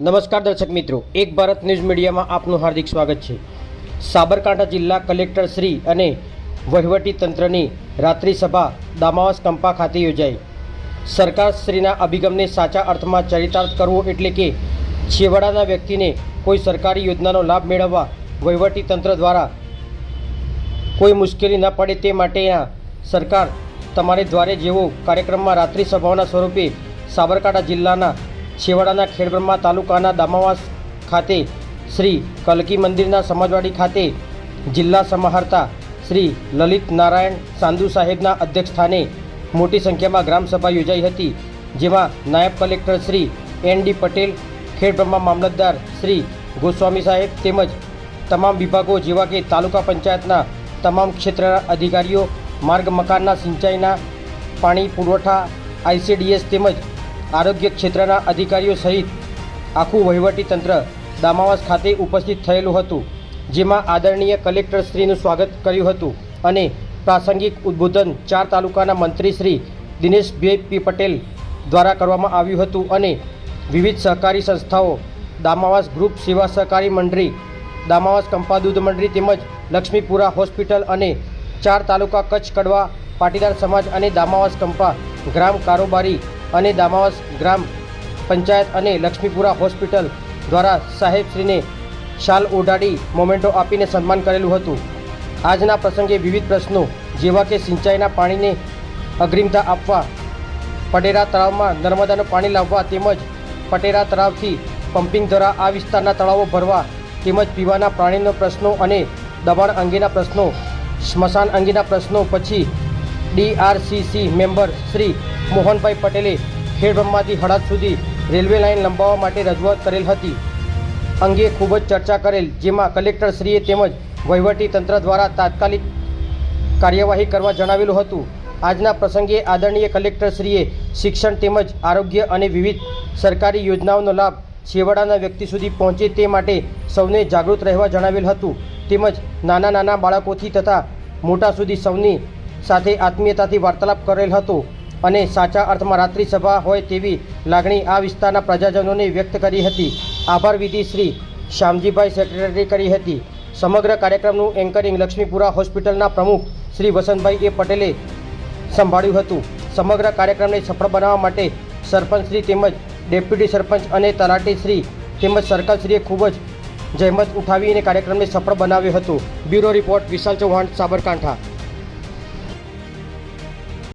નમસ્કાર દર્શક મિત્રો, એક ભારત ન્યૂઝ મીડિયામાં આપનું હાર્દિક સ્વાગત છે. સાબરકાંઠા જિલ્લા કલેક્ટર શ્રી અને વહીવટી તંત્રની રાત્રિ સભા દામાવાસ કંપા ખાતે યોજાઈ. સરકારશ્રીના અભિગમને સાચા અર્થમાં ચરિતાર્થ કરવો એટલે કે છેવાડાના વ્યક્તિને કોઈ સરકારી યોજનાનો લાભ મેળવવા વહીવટી તંત્ર દ્વારા કોઈ મુશ્કેલી ન પડે તે માટેના સરકાર તમારે દ્વારે જેવો કાર્યક્રમમાં રાત્રિ સભાઓના સ્વરૂપે સાબરકાંઠા જિલ્લાના છેવાડાના ખેડબ્રહ્મા તાલુકાના દામાવાસ ખાતે શ્રી કલકી મંદિરના સમાજવાડી ખાતે જિલ્લા સમાહર્તા શ્રી લલિત નારાયણ સાંધુ સાહેબના અધ્યક્ષસ્થાને મોટી સંખ્યામાં ગ્રામસભા યોજાઈ હતી, જેમાં નાયબ collector Shri N D Patel, Khedbrahma મામલતદાર શ્રી ગોસ્વામી સાહેબ તેમજ તમામ વિભાગો જેવા કે તાલુકા પંચાયતના તમામ ક્ષેત્રના અધિકારીઓ, માર્ગ મકાનના સિંચાઈના, પાણી પુરવઠા આઈસીડીએસ તેમજ આરોગ્ય ક્ષેત્રના અધિકારીઓ સહિત આખું વહીવટી તંત્ર દામાવાસ ખાતે ઉપસ્થિત થયેલું હતું, જેમાં આદરણીય કલેક્ટરશ્રીનું સ્વાગત કર્યું હતું અને પ્રાસંગિક ઉદ્બોધન ચાર તાલુકાના મંત્રી શ્રી દિનેશભાઈ પી પટેલ દ્વારા કરવામાં આવ્યું હતું અને વિવિધ સહકારી સંસ્થાઓ, દામાવાસ ગ્રુપ સેવા સહકારી મંડળી, દામાવાસ કંપા દૂધ મંડળી તેમજ લક્ષ્મીપુરા હોસ્પિટલ અને ચાર તાલુકા કચ્છ કડવા પાટીદાર સમાજ અને દામાવાસ કંપા ગ્રામ કારોબારી અને દામાવાસ ગ્રામ પંચાયત અને લક્ષ્મીપુરા હોસ્પિટલ દ્વારા સાહેબશ્રીને શાલ ઓઢાડી મોમેન્ટો આપીને સન્માન કરેલું હતું. આજના પ્રસંગે વિવિધ પ્રશ્નો, જેવા કે સિંચાઈના પાણીને અગ્રિમતા આપવા પટેરા તળાવમાં નર્મદાનું પાણી લાવવા તેમજ પટેરા તળાવથી પમ્પિંગ દ્વારા આ વિસ્તારના તળાવો ભરવા તેમજ પીવાના પાણીનો પ્રશ્નો અને દબાણ અંગેના પ્રશ્નો, સ્મશાન અંગેના પ્રશ્નો પછી ડીઆરસીસી મેમ્બર શ્રી મોહનભાઈ પટેલે ખેડબ્રહ્માથી હળદ સુધી રેલવે લાઇન લંબાવવા માટે રજૂઆત કરેલ હતી. અંગે ખૂબ જ ચર્ચા કરેલ, જેમાં કલેક્ટરશ્રીએ તેમજ વહીવટી તંત્ર દ્વારા તાત્કાલિક કાર્યવાહી કરવા જણાવેલું હતું. આજના પ્રસંગે આદરણીય કલેક્ટરશ્રીએ શિક્ષણ તેમજ આરોગ્ય અને વિવિધ સરકારી યોજનાઓનો લાભ છેવાડાના વ્યક્તિ સુધી પહોંચે તે માટે સૌને જાગૃત રહેવા જણાવેલ હતું. તેમજ નાના નાના બાળકોથી તથા મોટા સુધી સૌની સાથે આત્મીયતાથી વાર્તાલાપ કરેલ હતો. અને સાચા અર્થમાં રાત્રિ સભા હોય તેવી લાગણી આ વિસ્તારના પ્રજાજનોને વ્યક્ત કરી હતી. આભાર વિધિ શ્રી શ્યામજીભાઈ સેક્રેટરી કરી હતી. સમગ્ર કાર્યક્રમનું એન્કરિંગ લક્ષ્મીપુરા હોસ્પિટલના પ્રમુખ શ્રી વસંતભાઈ એ પટેલે સંભાળ્યું હતું. સમગ્ર કાર્યક્રમને સફળ બનાવવા માટે સરપંચશ્રી તેમજ ડેપ્યુટી સરપંચ અને તલાટીશ્રી તેમજ સર્કલશ્રીએ ખૂબ જ જહેમત ઉઠાવીને કાર્યક્રમને સફળ બનાવ્યો હતો. Bureau report Vishal Chauhan, Sabarkantha.